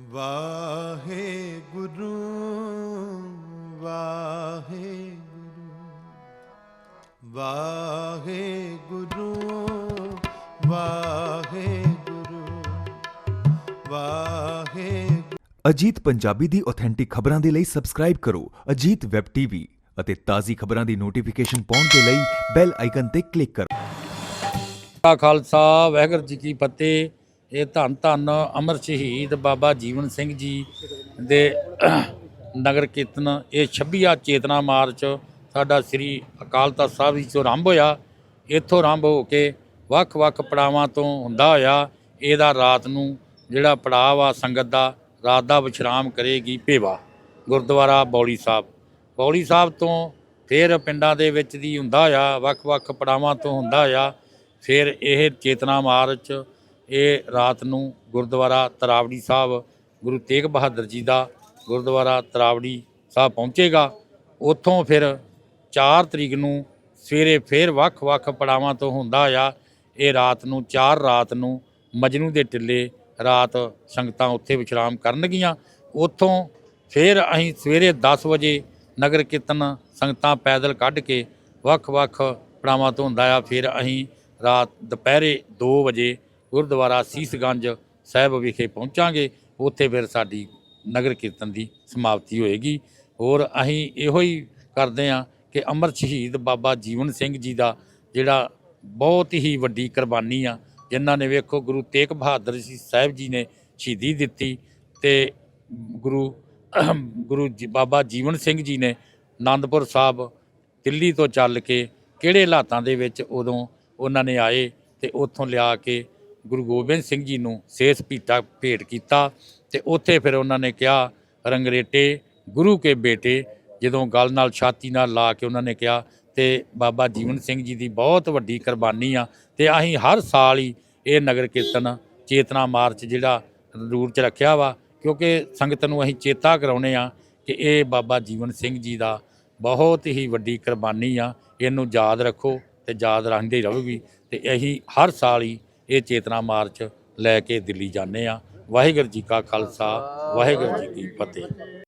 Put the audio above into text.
ਅਜੀਤ ਪੰਜਾਬੀ ਦੀ ਆਥੈਂਟਿਕ ਖਬਰਾਂ ਦੇ ਲਈ ਸਬਸਕ੍ਰਾਈਬ ਕਰੋ ਅਜੀਤ ਵੈਬ ਟੀਵੀ ਅਤੇ ਤਾਜ਼ੀ ਖਬਰਾਂ ਦੀ ਨੋਟੀਫਿਕੇਸ਼ਨ ਪਾਉਣ ਦੇ ਲਈ ਬੈਲ ਆਈਕਨ ਤੇ ਕਲਿੱਕ ਕਰੋ। ਕਾ ਖਾਲਸਾ ਵਾਹਿਗੁਰੂ ਜੀ ਕੀ ਫਤਿਹ। ਇਹ ਧੰਨ ਧੰਨ ਅਮਰ ਸ਼ਹੀਦ ਬਾਬਾ ਜੀਵਨ ਸਿੰਘ ਜੀ ਦੇ ਨਗਰ ਕੀਰਤਨ, ਇਹ 26ਆ ਚੇਤਨਾ ਮਾਰਚ ਸਾਡਾ ਸ੍ਰੀ ਅਕਾਲ ਤਖਤ ਸਾਹਿਬ ਜੀ ਤੋਂ ਆਰੰਭ ਹੋਇਆ। ਇੱਥੋਂ ਆਰੰਭ ਹੋ ਕੇ ਵੱਖ-ਵੱਖ ਪੜਾਵਾਂ ਤੋਂ ਹੁੰਦਾ ਹੋਇਆ, ਇਹਦਾ ਰਾਤ ਨੂੰ ਜਿਹੜਾ ਪੜਾਅ ਆ, ਸੰਗਤ ਦਾ, ਰਾਤ ਦਾ ਵਿਸ਼ਰਾਮ ਕਰੇਗੀ ਭੇਵਾ, ਗੁਰਦੁਆਰਾ ਬੌਲੀ ਸਾਹਿਬ। ਬੌਲੀ ਸਾਹਿਬ ਤੋਂ ਫਿਰ ਪਿੰਡਾਂ ਦੇ ਵਿੱਚ ਦੀ ਹੁੰਦਾ ਹੋਇਆ ਵੱਖ-ਵੱਖ ਪੜਾਵਾਂ ਤੋਂ ਹੁੰਦਾ ਹੋਇਆ, ਫਿਰ ਇਹ ਚੇਤਨਾ ਮਾਰਚ ਇਹ ਰਾਤ ਨੂੰ ਗੁਰਦੁਆਰਾ ਤਰਾਵੜੀ ਸਾਹਿਬ ਗੁਰੂ ਤੇਗ ਬਹਾਦਰ ਜੀ ਦਾ ਗੁਰਦੁਆਰਾ ਤਰਾਵੜੀ ਸਾਹਿਬ ਪਹੁੰਚੇਗਾ। ਉੱਥੋਂ ਫਿਰ 4 ਤਰੀਕ ਨੂੰ ਸਵੇਰੇ ਫਿਰ ਵੱਖ-ਵੱਖ ਪੜਾਵਾਂ ਤੋਂ ਹੁੰਦਾ ਆ। ਇਹ ਰਾਤ ਨੂੰ 4 ਰਾਤ ਨੂੰ ਮਜਨੂ ਦੇ ਟਿੱਲੇ ਰਾਤ ਸੰਗਤਾਂ ਉੱਥੇ ਵਿਸ਼ਰਾਮ ਕਰਨਗੀਆਂ। ਉੱਥੋਂ ਫਿਰ ਅਸੀਂ ਸਵੇਰੇ 10 ਵਜੇ ਨਗਰ ਕੀਰਤਨ ਸੰਗਤਾਂ ਪੈਦਲ ਕੱਢ ਕੇ ਵੱਖ-ਵੱਖ ਪੜਾਵਾਂ ਤੋਂ ਹੁੰਦਾ ਆ। ਫਿਰ ਅਸੀਂ ਰਾਤ ਦੁਪਹਿਰੇ 2 ਵਜੇ ਗੁਰਦੁਆਰਾ ਸੀਸਗੰਜ ਸਾਹਿਬ ਵਿਖੇ ਪਹੁੰਚਾਂਗੇ। ਉੱਥੇ ਫਿਰ ਸਾਡੀ ਨਗਰ ਕੀਰਤਨ ਦੀ ਸਮਾਪਤੀ ਹੋਏਗੀ। ਹੋਰ ਅਸੀਂ ਇਹੋ ਹੀ ਕਰਦੇ ਹਾਂ ਕਿ ਅਮਰ ਸ਼ਹੀਦ ਬਾਬਾ ਜੀਵਨ ਸਿੰਘ ਜੀ ਦਾ ਜਿਹੜਾ ਬਹੁਤ ਹੀ ਵੱਡੀ ਕੁਰਬਾਨੀ ਆ, ਜਿਨ੍ਹਾਂ ਨੇ ਵੇਖੋ ਗੁਰੂ ਤੇਗ ਬਹਾਦਰ ਜੀ ਸਾਹਿਬ ਜੀ ਨੇ ਸ਼ਹੀਦੀ ਦਿੱਤੀ ਤੇ ਗੁਰੂ ਗੁਰੂ ਜੀ ਬਾਬਾ ਜੀਵਨ ਸਿੰਘ ਜੀ ਨੇ ਆਨੰਦਪੁਰ ਸਾਹਿਬ ਦਿੱਲੀ ਤੋਂ ਚੱਲ ਕੇ ਕਿਹੜੇ ਹਾਲਾਤਾਂ ਦੇ ਵਿੱਚ ਉਦੋਂ ਉਹਨਾਂ ਨੇ ਆਏ ਤੇ ਉੱਥੋਂ ਲਿਆ ਕੇ ਗੁਰੂ ਗੋਬਿੰਦ ਸਿੰਘ ਜੀ ਨੂੰ ਸੇਸ ਪੀਟਾ ਭੇਟ ਕੀਤਾ ਤੇ ਉੱਥੇ ਫਿਰ ਉਹਨਾਂ ਨੇ ਕਿਹਾ, ਰੰਗਰੇਟੇ, ਗੁਰੂ ਕੇ ਬੇਟੇ। ਜਦੋਂ ਗੱਲ ਨਾਲ ਛਾਤੀ ਨਾਲ ਲਾ ਕੇ ਉਹਨਾਂ ਨੇ ਕਿਹਾ, ਤੇ ਬਾਬਾ ਜੀਵਨ ਸਿੰਘ ਜੀ ਦੀ ਬਹੁਤ ਵੱਡੀ ਕੁਰਬਾਨੀ ਆ ਤੇ ਅਸੀਂ ਹਰ ਸਾਲ ਹੀ ਇਹ ਨਗਰ ਕੀਰਤਨ ਚੇਤਨਾ ਮਾਰਚ ਜਿਹੜਾ ਰੂਟ 'ਚ ਰੱਖਿਆ ਵਾ, ਕਿਉਂਕਿ ਸੰਗਤ ਨੂੰ ਅਸੀਂ ਚੇਤਾ ਕਰਾਉਨੇ ਆ ਕਿ ਇਹ ਬਾਬਾ ਜੀਵਨ ਸਿੰਘ ਜੀ ਦਾ ਬਹੁਤ ਹੀ ਵੱਡੀ ਕੁਰਬਾਨੀ ਆ। ਇਹਨੂੰ ਯਾਦ ਰੱਖੋ ਤੇ ਯਾਦ ਰਹਿੰਦੀ ਰਹੂਗੀ ਤੇ ਅਸੀਂ ਹਰ ਸਾਲ ਹੀ ਇਹ ਚੇਤਨਾ ਮਾਰਚ ਲੈ ਕੇ ਦਿੱਲੀ ਜਾਂਦੇ ਆ ਵਾਹਿਗੁਰੂ ਜੀ ਕਾ ਖਾਲਸਾ, ਵਾਹਿਗੁਰੂ ਜੀ ਕੀ ਫਤਿਹ।